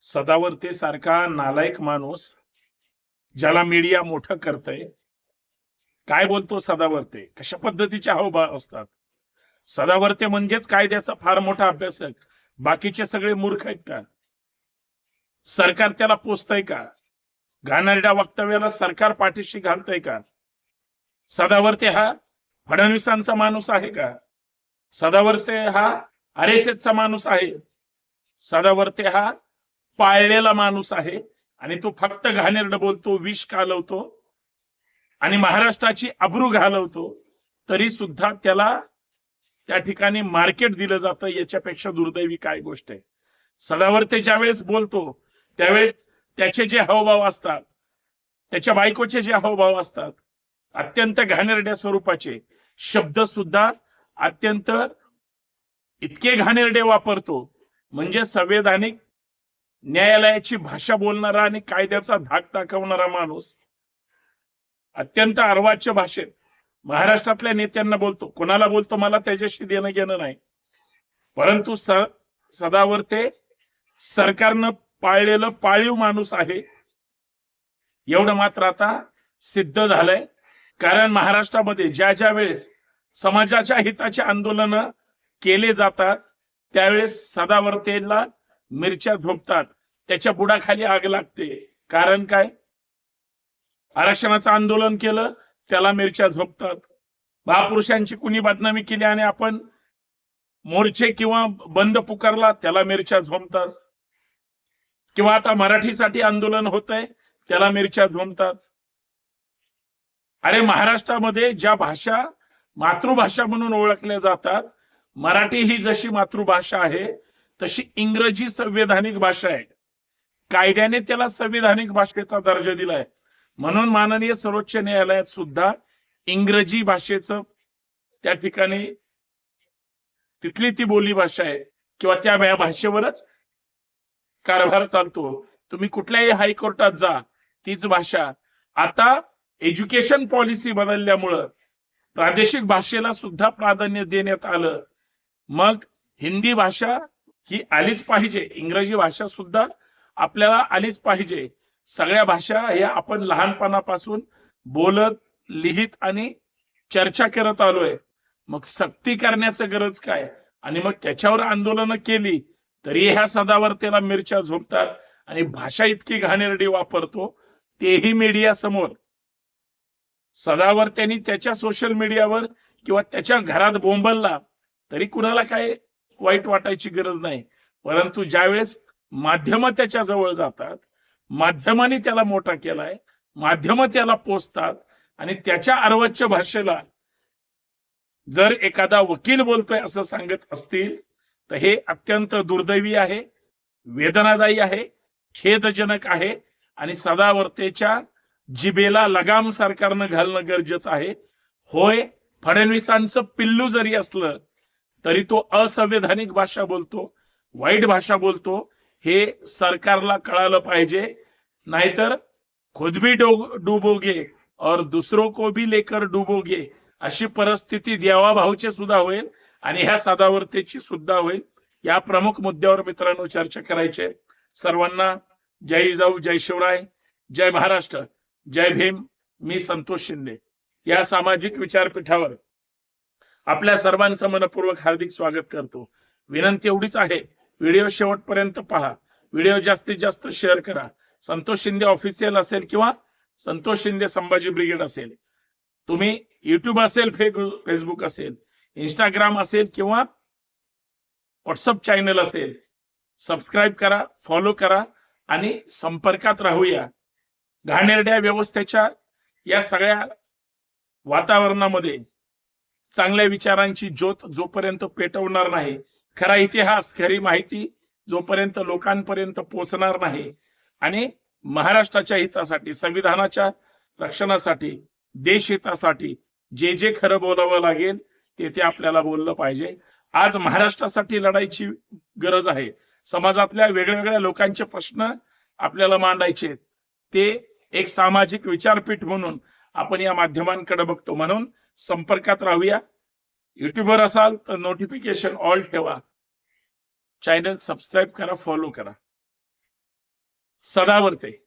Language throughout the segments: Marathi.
सदावर्ते सारखा नालायक माणूस ज्याला मीडिया मोठं करतय. काय बोलतो सदावर्ते? कशा पद्धतीचे हावभाव असतात? सदावर्ते म्हणजेच कायद्याचा फार मोठा अभ्यासक. बाकीचे सगळे मूर्ख आहेत का? सरकार त्याला पोचतय का? घाणेरड्या वक्तव्याला सरकार पाठीशी घालतय का? सदावर्ते हा फडणवीसांचा माणूस आहे का? सदावर्ते हा आर एस चा माणूस आहे. सदावर्ते हा पाळलेला माणूस आहे आणि तो फक्त घाणेरड बोलतो विष घालवतो आणि महाराष्ट्राची अब्रू घालवतो तरी सुद्धा त्याला त्या ठिकाणी मार्केट दिलं जातं. याच्यापेक्षा दुर्दैवी काय गोष्ट आहे? सदावर्ते ज्यावेळेस बोलतो त्यावेळेस त्याचे जे हावभाव असतात त्याच्या बायकोचे जे हावभाव असतात अत्यंत घाणेरड्या स्वरूपाचे शब्द सुद्धा अत्यंत इतके घाणेरडे वापरतो. म्हणजे संवैधानिक न्यायालयाची भाषा बोलणारा आणि कायद्याचा धाक दाखवणारा माणूस अत्यंत अर्वाच्य भाषेत महाराष्ट्रातल्या नेत्यांना बोलतो. कोणाला बोलतो मला त्याच्याशी देणं घेणं नाही. परंतु स सदावर्ते सरकारनं पाळलेलं पाळीव माणूस आहे. एवढं मात्र आता सिद्ध झालंय. कारण महाराष्ट्रामध्ये ज्या ज्या वेळेस समाजाच्या हिताचे आंदोलन केले जातात त्यावेळेस सदावर्तेला मिरच्या झोपतात. त्याच्या बुडाखाली आग लागते. कारण काय? आरक्षणाचं आंदोलन केलं त्याला मिरच्या झोपतात. महापुरुषांची कुणी बदनामी केली आणि आपण मोर्चे किंवा बंद पुकारला त्याला मिरच्या झोमतात किंवा आता मराठीसाठी आंदोलन होत आहे त्याला मिरच्या झोमतात अरे महाराष्ट्रामध्ये ज्या भाषा मातृभाषा म्हणून ओळखल्या जातात मराठी ही जशी मातृभाषा आहे तशी इंग्रजी संविधानिक भाषा आहे. कायद्याने त्याला संविधानिक भाषेचा दर्जा दिलाय. म्हणून माननीय सर्वोच्च न्यायालयात सुद्धा इंग्रजी भाषेचं त्या ठिकाणी तिथली ती बोली भाषा आहे किंवा त्या भाषेवरच कारभार चालतो. तुम्ही कुठल्याही हायकोर्टात जा तीच भाषा. आता एज्युकेशन पॉलिसी बदलल्यामुळं प्रादेशिक भाषेला सुद्धा प्राधान्य देण्यात आलं. मग हिंदी भाषा ही आलीच पाहिजे. इंग्रजी भाषा सुद्धा आपल्याला आलीच पाहिजे. सगळ्या भाषा ह्या आपण लहानपणापासून बोलत लिहित आणि चर्चा करत आलोय मग सक्ती करण्याचं गरज काय? आणि मग त्याच्यावर आंदोलनं केली तरी ह्या सदावर्तेला मिरच्या झोपतात आणि भाषा इतकी घाणेरडी वापरतो तेही मीडिया समोर. सदावर्त्यांनी त्याच्या सोशल मीडियावर किंवा त्याच्या घरात बोंबलला तरी कुणाला काय वाईट वाटायची गरज नाही. परंतु ज्यावेळेस माध्यम त्याच्याजवळ जातात. माध्यमाने त्याला मोठा केलाय. माध्यम त्याला पोचतात आणि त्याच्या अर्वाच्य भाषेला जर एखादा वकील बोलतोय असं सांगत असतील तर हे अत्यंत दुर्दैवी आहे वेदनादायी आहे खेदजनक आहे आणि सदावर्तेच्या जिबेला लगाम सरकारनं घालणं गरजेचं आहे. होय फडणवीसांचं पिल्लू जरी असलं तरी तो असंवैधानिक भाषा बोलतो वाईट भाषा बोलतो हे सरकारला कळालं पाहिजे. नाहीतर खुद भी डो- डुबोगे और दुसरो को भी लेकर डुबोगे अशी परिस्थिती देवा भाऊचे सुद्धा होईल आणि ह्या सदावर्तेची सुद्धा होईल. या प्रमुख मुद्द्यावर मित्रांनो चर्चा करायची सर्वांना जय जाऊ जय शिवराय जय महाराष्ट्र जय भीम मी संतोष शिंदे. या सामाजिक विचारपीठावर आपल्या सर्वांचं मनपूर्वक हार्दिक स्वागत करतो. विनंती एवढीच आहे व्हिडिओ शेवटपर्यंत पहा. व्हिडिओ जास्तीत जास्त शेअर करा. संतोष शिंदे ऑफिशियल असेल किंवा संतोष शिंदे संभाजी ब्रिगेड असेल. तुम्ही युट्यूब असेल फेसबुक असेल इंस्टाग्राम असेल किंवा व्हॉट्सअप चॅनल असेल सबस्क्राईब करा फॉलो करा आणि संपर्कात राहूया. घाणेरड्या व्यवस्थेच्या या सगळ्या वातावरणामध्ये चांगल्या विचारांची ज्योत जोपर्यंत पेटवणार नाही खरा इतिहास खरी माहिती जोपर्यंत लोकांपर्यंत पोहोचणार नाही आणि महाराष्ट्राच्या हितासाठी संविधानाच्या रक्षणासाठी देश हितासाठी जे जे खरं बोलावं लागेल ते ते आपल्याला बोललं पाहिजे. आज महाराष्ट्रासाठी लढायची गरज आहे. समाजातल्या वेगळ्या वेगळ्या लोकांचे प्रश्न आपल्याला मांडायचे ते एक सामाजिक विचारपीठ म्हणून आपण या माध्यमांकडे बघतो. म्हणून संपर्कात राहूया. युट्यूबवर असाल तर नोटिफिकेशन ऑल ठेवा. चॅनल सबस्क्राईब करा फॉलो करा. सदावरते.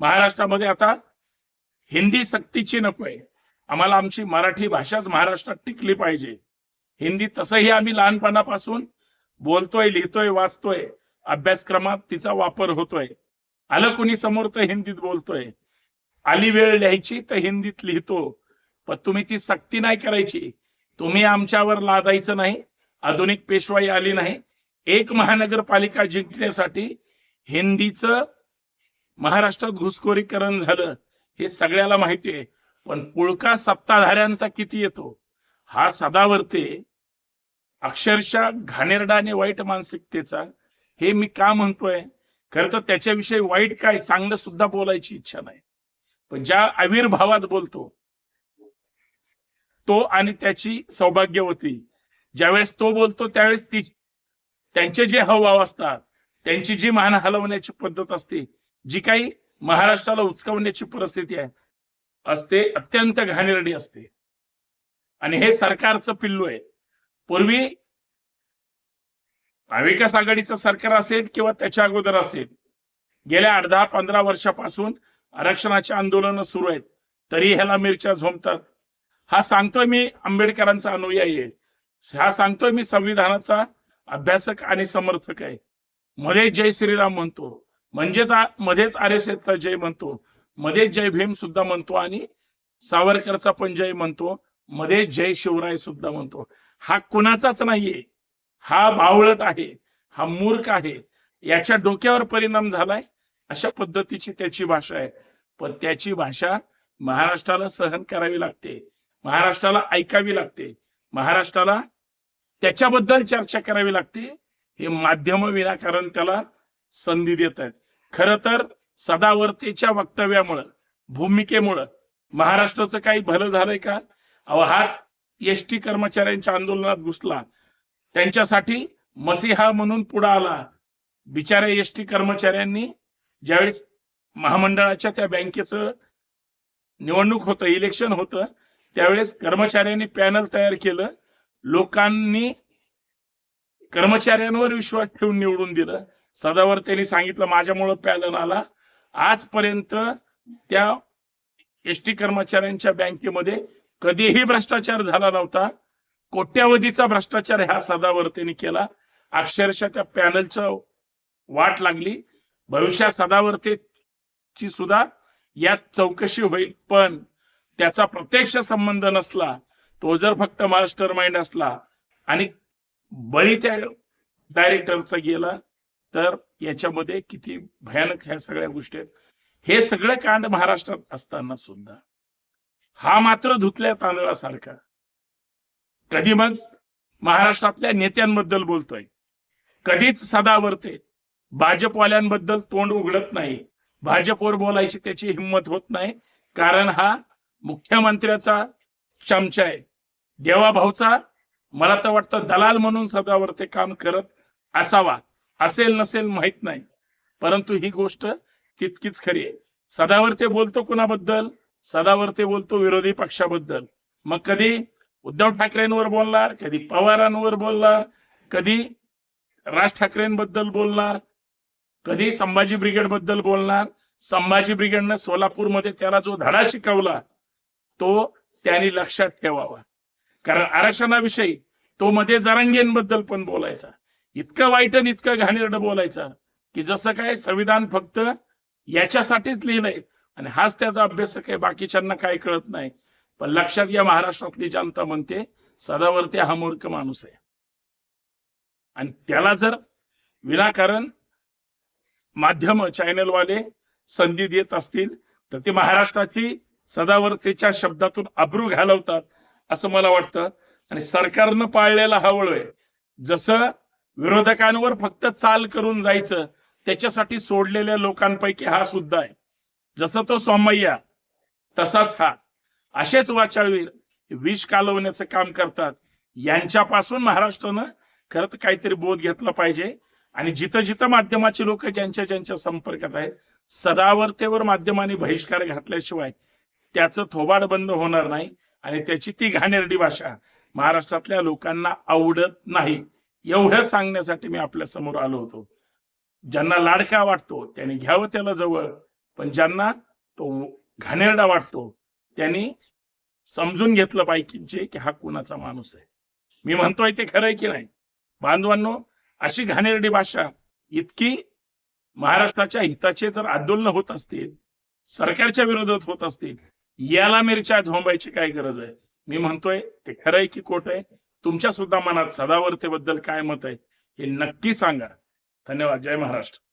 महाराष्ट्रामध्ये आता हिंदी सक्तीची नकोय आम्हाला आमची मराठी भाषाच महाराष्ट्रात टिकली पाहिजे. हिंदी तसंही आम्ही लहानपणापासून बोलतोय लिहितोय वाचतोय. अभ्यासक्रमात तिचा वापर होतोय. आलं कुणी समोर तर हिंदीत बोलतोय. आली वेळ लिहायची तर हिंदीत लिहितो. पण तुम्ही ती सक्ती नाही करायची. तुम्ही आमच्यावर लादायचं नाही. आधुनिक पेशवाई आली नाही. एक महानगरपालिका जिंकण्यासाठी हिंदीचं महाराष्ट्रात घुसखोरीकरण झालं हे सगळ्याला माहिती आहे. पण पुळका सत्ताधाऱ्यांचा किती येतो? हा सदावर्ते अक्षरशः घाणेरडा आणि वाईट मानसिकतेचा. हे मी का म्हणतोय? खरं तर त्याच्याविषयी वाईट काय चांगलं सुद्धा बोलायची इच्छा नाही. पण ज्या आविर्भावात बोलतो तो आणि त्याची सौभाग्यवती. ज्यावेळेस तो बोलतो त्यावेळेस ती त्यांचे जे हावभाव असतात त्यांची जी मान हलवण्याची पद्धत असते जी काही महाराष्ट्राला उचकवण्याची परिस्थिती आहे असते अत्यंत घाणेरडी असते. आणि हे सरकारचं पिल्लू आहे. पूर्वी महाविकास आघाडीचं सरकार असेल किंवा त्याच्या अगोदर असेल गेल्या आठ दहा पंधरा वर्षापासून आरक्षणाची आंदोलनं सुरू आहेत तरी ह्याला मिरच्या झोमतात. हा सांगतोय मी आंबेडकरांचा अनुयायी आहे. हा सांगतोय मी संविधानाचा अभ्यासक आणि समर्थक आहे. मध्ये जय श्रीराम म्हणतो. म्हणजेच मध्येच आर एस एसचा जय म्हणतो. मध्येच जय भीम सुद्धा म्हणतो आणि सावरकरचा पण जय म्हणतो. मध्ये जय शिवराय सुद्धा म्हणतो. हा कुणाचाच नाहीये. हा बावळट आहे. हा मूर्ख आहे. याच्या डोक्यावर परिणाम झालाय. अशा पद्धतीची त्याची भाषा आहे. पण त्याची भाषा महाराष्ट्राला सहन करावी लागते. महाराष्ट्राला ऐकावी लागते. महाराष्ट्राला त्याच्याबद्दल चर्चा करावी लागते. हे माध्यम विनाकारण त्याला संधी देत आहेत. खर तर सदावर्तीच्या वक्तव्यामुळं भूमिकेमुळं महाराष्ट्राचं काही भलं झालंय का? अहो हाच एस टी कर्मचाऱ्यांच्या आंदोलनात घुसला. त्यांच्यासाठी मसिहा म्हणून पुढे आला. बिचाऱ्या एस टी कर्मचाऱ्यांनी ज्यावेळेस महामंडळाच्या त्या बँकेचं निवडणूक होतं इलेक्शन होतं त्यावेळेस कर्मचाऱ्यांनी पॅनल तयार केलं. लोकांनी कर्मचाऱ्यांवर विश्वास ठेवून निवडून दिलं. सदावर त्यांनी सांगितलं माझ्यामुळं पॅनल आला. आजपर्यंत त्या एस टी कर्मचाऱ्यांच्या बँकेमध्ये कधीही भ्रष्टाचार झाला नव्हता. कोट्यावधीचा भ्रष्टाचार ह्या सदावर्तेने केला. अक्षरशः त्या पॅनलचं वाट लागली. भविष्यात सदावर्तेची सुद्धा यात चौकशी होईल. पण त्याचा प्रत्यक्ष संबंध नसला तो जर फक्त मास्टर माइंड असला आणि बळी त्या डायरेक्टरचा गेला तर याच्यामध्ये किती भयानक ह्या सगळ्या गोष्टी आहेत. हे सगळं कांड महाराष्ट्रात असताना सुद्धा हा मात्र धुतल्या तांदळासारखा. कधी मग महाराष्ट्रातल्या नेत्यांबद्दल बोलतोय कधीच सदावरते भाजपवाल्यांबद्दल तोंड उघडत नाही भाजपवर बोलायची त्याची हिंमत होत नाही कारण हा मुख्यमंत्र्याचा चमचा आहे. देवाभाऊचा मला तर वाटतं दलाल म्हणून सदावर ते काम करत असावा असेल नसेल माहीत नाही. परंतु ही गोष्ट तितकीच खरी आहे. सदावरते बोलतो कुणाबद्दल? सदावरते बोलतो विरोधी पक्षाबद्दल. मग कधी उद्धव ठाकरेंवर बोलणार कधी पवारांवर बोलणार कधी राज ठाकरेंबद्दल बोलणार कधी संभाजी ब्रिगेडबद्दल बोलणार. संभाजी ब्रिगेडनं सोलापूरमध्ये त्याला जो धडा शिकवला तो त्यांनी लक्षात ठेवावा. कारण आरक्षणाविषयी तो मध्ये जरांगेंबद्दल पण बोलायचा. इतकं वाईट आणि इतकं घाणेरडं बोलायचा की जसं काय संविधान फक्त याच्यासाठीच लिहिलंय आणि हाच त्याचा अभ्यासक आहे बाकीच्यांना काय कळत नाही. पण लक्षात घ्या महाराष्ट्रातली जनता म्हणते सदावरती हा मूर्ख माणूस आहे. आणि त्याला जर विनाकारण माध्यम चॅनलवाले संधी देत असतील तर ते महाराष्ट्राची सदावर्तीच्या शब्दातून अब्रू घालवतात असं मला वाटतं. आणि सरकारनं पाळलेला हा वळ आहे. जसं विरोधकांवर फक्त चाल करून जायचं त्याच्यासाठी सोडलेल्या लोकांपैकी हा सुद्धा आहे. जसं तो सोमय्या तसाच हा. असेच वाचाळवीर विष कालवण्याचं काम करतात. यांच्यापासून महाराष्ट्रानं खरं तर काहीतरी बोध घेतला पाहिजे. आणि जिथं जिथं माध्यमाची लोक ज्यांच्या ज्यांच्या संपर्कात आहेत सदावर्तेवर माध्यमांनी बहिष्कार घातल्याशिवाय त्याचं थोबाड बंद होणार नाही आणि त्याची ती घाणेरडी भाषा महाराष्ट्रातल्या लोकांना आवडत नाही. एवढं सांगण्यासाठी मी आपल्यासमोर आलो होतो. ज्यांना लाडका वाटतो त्यांनी घ्यावं त्याला जवळ पण ज्यांना तो घाणेरडा वाटतो त्यांनी समजून घेतलं पाहिजे की हा कुणाचा माणूस आहे. मी म्हणतोय ते खरंय की नाही? बांधवांनो अशी घाणेरडी भाषा इतकी महाराष्ट्राच्या हिताचे जर आंदोलन होत असतील सरकारच्या विरोधात होत असतील याला मिरच्या झोंबायची काय गरज आहे? मी म्हणतोय ते खरंय की खोट आहे? तुमच्या सुद्धा मनात सदावर्तेबद्दल काय मत आहे? हे नक्की सांगा. धन्यवाद. जय महाराष्ट्र.